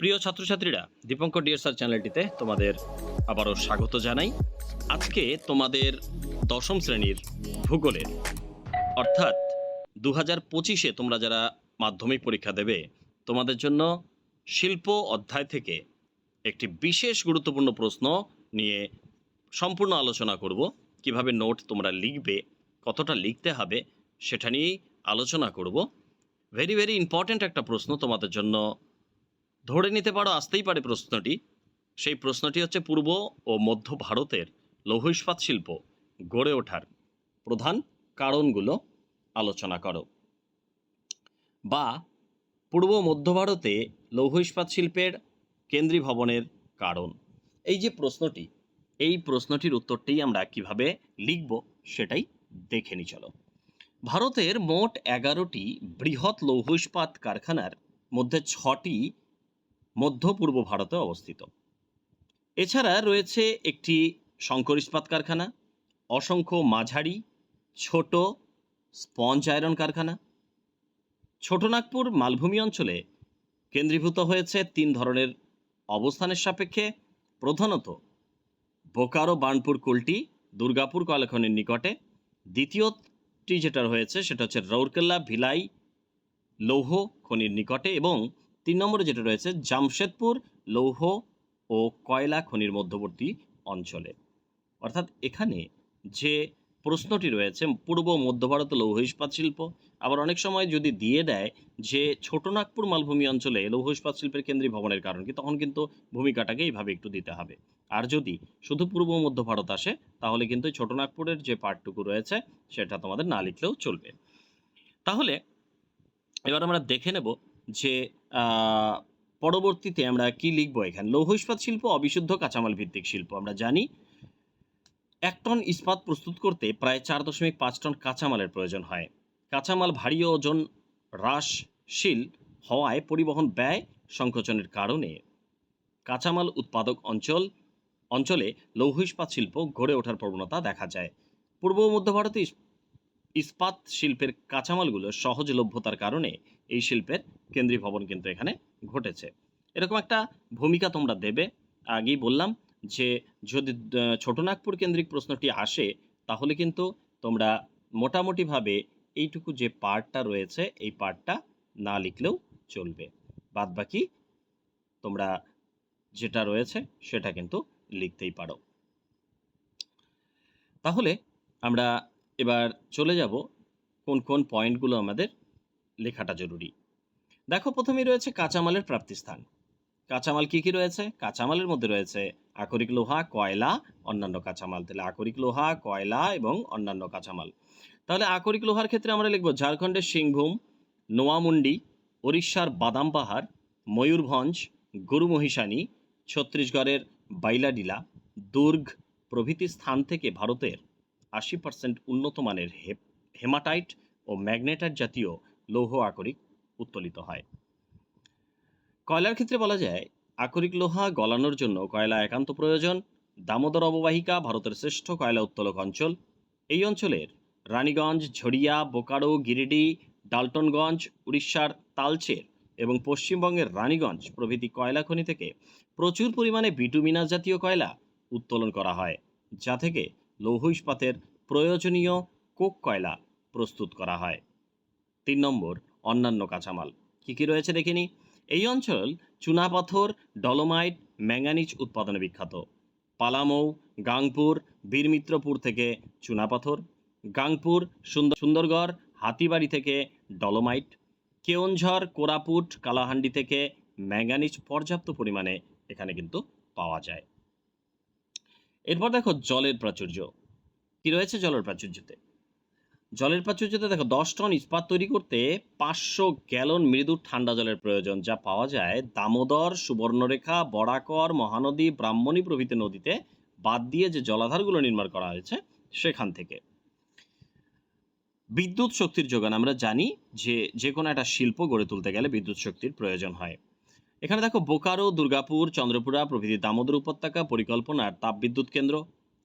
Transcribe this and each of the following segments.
প্রিয় ছাত্রছাত্রীরা, Dipankar dear sir চ্যানেলটিতে তোমাদের আবারও স্বাগত জানাই। আজকে তোমাদের দশম শ্রেণির ভূগোলের, অর্থাৎ দু হাজার পঁচিশে তোমরা যারা মাধ্যমিক পরীক্ষা দেবে, তোমাদের জন্য শিল্প অধ্যায় থেকে একটি বিশেষ গুরুত্বপূর্ণ প্রশ্ন নিয়ে সম্পূর্ণ আলোচনা করব। কীভাবে নোট তোমরা লিখবে, কতটা লিখতে হবে, সেটা নিয়েই আলোচনা করব। ভেরি ভেরি ইম্পর্ট্যান্ট একটা প্রশ্ন তোমাদের জন্য ধরে নিতে পারো, আসতেই পারে প্রশ্নটি। সেই প্রশ্নটি হচ্ছে পূর্ব ও মধ্য ভারতের লৌহ ইস্পাত শিল্প গড়ে ওঠার প্রধান কারণগুলো আলোচনা করো। বা, পূর্ব মধ্য ভারতে লৌহ ইস্পাত শিল্পের কেন্দ্রী ভবনের কারণ। এই যে প্রশ্নটি, এই প্রশ্নটির উত্তরটি আমরা কীভাবে লিখব সেটাই দেখে নি চলো। ভারতের মোট এগারোটি বৃহৎ লৌহ ইস্পাত কারখানার মধ্যে ছটি মধ্য পূর্ব ভারতে অবস্থিত। এছাড়া রয়েছে একটি শঙ্কর ইস্পাত কারখানা, অসংখ্য মাঝারি, ছোট স্পঞ্জ আয়রন কারখানা। ছোটনাগপুর মালভূমি অঞ্চলে কেন্দ্রীভূত হয়েছে তিন ধরনের অবস্থানের সাপেক্ষে। প্রধানত বোকারো বার্নপুর কুলটি, দুর্গাপুর কয়লাখনির নিকটে। দ্বিতীয়টি যেটা রয়েছে সেটা হচ্ছে রৌরকেল্লা ভিলাই লৌহ খনির নিকটে এবং তিন নম্বরে যেটা রয়েছে, জামশেদপুর, লৌহ ও কয়লা খনির মধ্যবর্তী অঞ্চলে। অর্থাৎ এখানে যে প্রশ্নটি রয়েছে, পূর্ব মধ্য ভারতে লৌহ ইস্পাত শিল্প, আবার অনেক সময় যদি দিয়ে দেয় যে ছোটনাগপুর মালভূমি অঞ্চলে লৌহ ইস্পাত শিল্পের কেন্দ্রীয় ভবনের কারণ কি, তখন কিন্তু ভূমিকাটাকে এইভাবে একটু দিতে হবে। আর যদি শুধু পূর্ব মধ্য ভারত আসে, তাহলে কিন্তু ছোটনাগপুরের যে পার্টটুকু রয়েছে, সেটা তোমাদের না লিখলেও চলবে। তাহলে এবার আমরা দেখে নেব যে পরবর্তীতে আমরা কি লিখব এখানে? লৌহ ইস্পাত শিল্প, অবিশুদ্ধ কাঁচামাল ভিত্তিক শিল্প। আমরা জানি এক টন ইস্পাত প্রস্তুত করতে প্রায় চার দশমিক পাঁচ টন কাঁচামালের প্রয়োজন হয়। কাঁচামাল ভারী ওজন হ্রাসশীল হওয়ায় পরিবহন ব্যয় সংকোচনের কারণে কাঁচামাল উৎপাদক অঞ্চল, অঞ্চলে লৌহ ইস্পাত শিল্প গড়ে ওঠার প্রবণতা দেখা যায়। পূর্ব মধ্য ভারতে ইস্পাত শিল্পের কাঁচামালগুলো সহজলভ্যতার কারণে এই শিল্পের কেন্দ্রীয় ভবন কিন্তু এখানে ঘটেছে। এরকম একটা ভূমিকা তোমরা দেবে। আগেই বললাম যে, যদি ছোটনাগপুর কেন্দ্রিক প্রশ্নটি আসে, তাহলে কিন্তু তোমরা মোটামুটিভাবে এইটুকু যে পার্টটা রয়েছে, এই পার্টটা না লিখলেও চলবে। বাদ বাকি তোমরা যেটা রয়েছে, সেটা কিন্তু লিখতেই পারো। তাহলে আমরা এবার চলে যাব কোন কোন পয়েন্টগুলো আমাদের লেখাটা জরুরি। দেখো প্রথমেই রয়েছে কাঁচামালের প্রাপ্তিস্থান। কাঁচামাল কী কী রয়েছে? কাঁচামালের মধ্যে রয়েছে আকরিক লোহা, কয়লা, অন্যান্য কাঁচামাল। তাহলে আকরিক লোহা, কয়লা এবং অন্যান্য কাঁচামাল। তাহলে আকরিক লোহার ক্ষেত্রে আমরা লিখব ঝাড়খণ্ডের সিংভূম, নোয়ামুন্ডি, ওড়িশার বাদাম পাহাড়, ময়ূরভঞ্জ, গরুমহিষানি, ছত্তিশগড়ের বাইলাডিলা, দুর্গ প্রভৃতি স্থান থেকে ভারতের আশি পার্সেন্ট উন্নত মানের হেমাটাইট ও ম্যাগনেটাইট জাতীয় লৌহ আকরিক উত্তোলিত হয়। কয়লার ক্ষেত্রে বলা যায়, আকরিক লোহা গলানোর জন্য কয়লা একান্ত প্রয়োজন। দামোদর অববাহিকা ভারতের শ্রেষ্ঠ কয়লা উত্তোলক অঞ্চল। এই অঞ্চলের রানীগঞ্জ, ঝড়িয়া, বোকারো, গিরিডি, ডালটনগঞ্জ, উড়িষ্যার তালচের এবং পশ্চিমবঙ্গের রানীগঞ্জ প্রভৃতি কয়লা খনি থেকে প্রচুর পরিমাণে বিটুমিনাস জাতীয় কয়লা উত্তোলন করা হয়, যা থেকে লৌহ ইস্পাতের প্রয়োজনীয় কোক কয়লা প্রস্তুত করা হয়। তিন নম্বর, অন্যান্য কাঁচামাল। কী কী রয়েছে দেখে নিই এই অঞ্চল চুনাপাথর, ডলোমাইট, ম্যাঙ্গানিজ উৎপাদনে বিখ্যাত। পালামৌ, গাংপুর, বীরমিত্রপুর থেকে চুনাপাথর, গাংপুর, সুন্দর সুন্দরগড়, হাতিবাড়ি থেকে ডলোমাইট, কেওনঝড়, কোরাপুট, কালাহান্ডি থেকে ম্যাঙ্গানিজ পর্যাপ্ত পরিমাণে এখানে কিন্তু পাওয়া যায়। এরপর দেখো জলের প্রাচুর্য। কি রয়েছে জলের প্রাচুর্যতে? জলের প্রাচুর্যতে দেখো দশ টন ইস্পাত তৈরি করতে পাঁচশো গ্যালন মৃদু ঠান্ডা জলের প্রয়োজন, যা পাওয়া যায় দামোদর, সুবর্ণরেখা, বরাকর, মহানদী, ব্রাহ্মণী প্রভৃতি নদীতে বাদ দিয়ে যে জলাধারগুলো নির্মাণ করা হয়েছে সেখান থেকে। বিদ্যুৎ শক্তির যোগান আমরা জানি যে যে কোনো একটা শিল্প গড়ে তুলতে গেলে বিদ্যুৎ শক্তির প্রয়োজন হয়। এখানে দেখো বোকারো, দুর্গাপুর, চন্দ্রপুরা, প্রভৃতি দামোদর উপত্যকা পরিকল্পনার তাপবিদ্যুৎ কেন্দ্র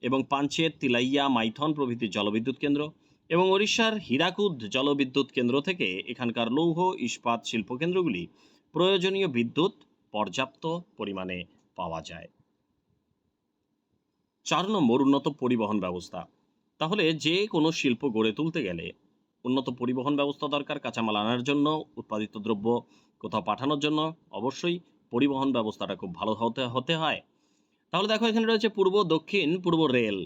এবং পাঞ্চেত তিলাইয়া, মাইথন প্রভৃতি জলবিদ্যুৎ কেন্দ্র এবং ওড়িশার হীরাকুদ জলবিদ্যুৎ কেন্দ্র থেকে এখানকার লৌহ, ইস্পাত শিল্পকেন্দ্রগুলি প্রয়োজনীয় বিদ্যুৎ পর্যাপ্ত পরিমাণে পাওয়া যায়। চার নম্বর উন্নত পরিবহন ব্যবস্থা। তাহলে যে কোনো শিল্প গড়ে তুলতে গেলে উন্নত পরিবহন ব্যবস্থা দরকার কাঁচামাল আনার জন্য, উৎপাদিত দ্রব্য কোথাও পাঠানোর জন্য অবশ্যই পরিবহন ব্যবস্থাটা খুব ভালো হতে হতে হয়। তাহলে দেখো এখানে রয়েছে পূর্ব, দক্ষিণ, পূর্ব রেল।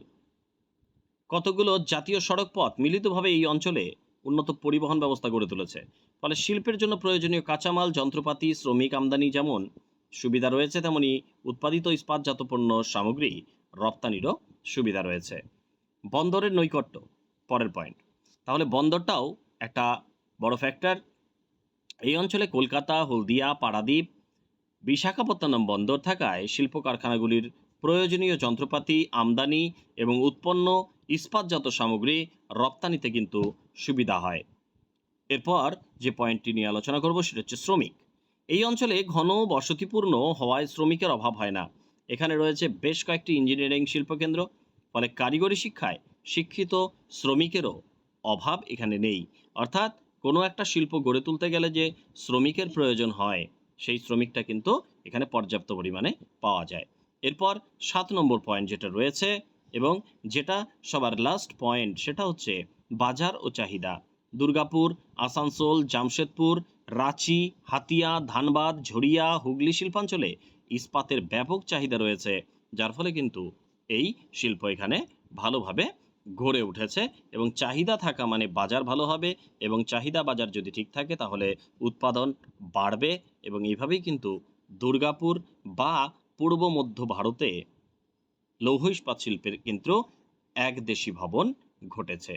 কতগুলো জাতীয় সড়ক পথ মিলিতভাবে এই অঞ্চলে উন্নত পরিবহন ব্যবস্থা গড়ে তুলেছে। ফলে শিল্পের জন্য প্রয়োজনীয় কাঁচামাল, যন্ত্রপাতি, শ্রমিক আমদানি যেমন সুবিধা রয়েছে, তেমনি উৎপাদিত ইস্পাতজাত পণ্য সামগ্রী রপ্তানিরও সুবিধা রয়েছে। বন্দরের নৈকট্য, পরের পয়েন্ট তাহলে বন্দরটাও একটা বড় ফ্যাক্টর এই অঞ্চলে কলকাতা, হলদিয়া পারাদ্বীপ বিশাখাপত্তনম বন্দর থাকায় শিল্প কারখানাগুলির প্রয়োজনীয় যন্ত্রপাতি, আমদানি এবং উৎপন্ন ইস্পাতজাত সামগ্রী রপ্তানিতে কিন্তু সুবিধা হয়। এরপর যে পয়েন্টটি নিয়ে আলোচনা করব সেটা হচ্ছে শ্রমিক। এই অঞ্চলে ঘন বসতিপূর্ণ হওয়ায় শ্রমিকের অভাব হয় না। এখানে রয়েছে বেশ কয়েকটি ইঞ্জিনিয়ারিং শিল্পকেন্দ্র, ফলে কারিগরি শিক্ষায় শিক্ষিত শ্রমিকেরও অভাব এখানে নেই। অর্থাৎ কোনো একটা শিল্প গড়ে তুলতে গেলে যে শ্রমিকের প্রয়োজন হয়, সেই শ্রমিকটা কিন্তু এখানে পর্যাপ্ত পরিমাণে পাওয়া যায়। এরপর সাত নম্বর পয়েন্ট যেটা রয়েছে এবং যেটা সবার লাস্ট পয়েন্ট সেটা হচ্ছে বাজার ও চাহিদা। দুর্গাপুর, আসানসোল, জামশেদপুর, রাঁচি, হাতিয়া, ধানবাদ, ঝরিয়া, হুগলি শিল্পাঞ্চলে ইস্পাতের ব্যাপক চাহিদা রয়েছে, যার ফলে কিন্তু এই শিল্প এখানে ভালোভাবে গড়ে উঠেছে এবং চাহিদা থাকা মানে বাজার ভালো হবে এবং চাহিদা বাজার যদি ঠিক থাকে তাহলে উৎপাদন বাড়বে এবং এইভাবেই কিন্তু দুর্গাপুর বা পূর্ব মধ্য ভারতে লৌহ ইস্পাত শিল্পের কিন্তু এক দেশি ভবন ঘটেছে।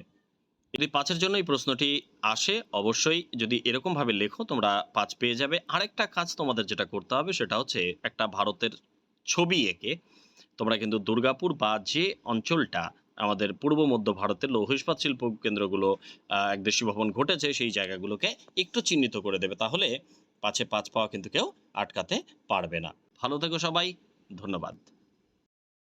যদি পাঁচের জন্য এই প্রশ্নটি আসে, অবশ্যই যদি এরকমভাবে লেখো, তোমরা পাঁচ পেয়ে যাবে। আরেকটা কাজ তোমাদের যেটা করতে হবে, সেটা হচ্ছে একটা ভারতের ছবি এঁকে। তোমরা কিন্তু দুর্গাপুর বা যে অঞ্চলটা আমাদের পূর্ব মধ্য ভারতের লৌহ ইস্পাত শিল্প কেন্দ্রগুলো একদেশী এক দেশি ভবন ঘটেছে, সেই জায়গাগুলোকে একটু চিহ্নিত করে দেবে। তাহলে পাঁচে পাঁচ পাওয়া কিন্তু কেউ আটকাতে পারবে না। ভালো থেকো সবাই, ধন্যবাদ।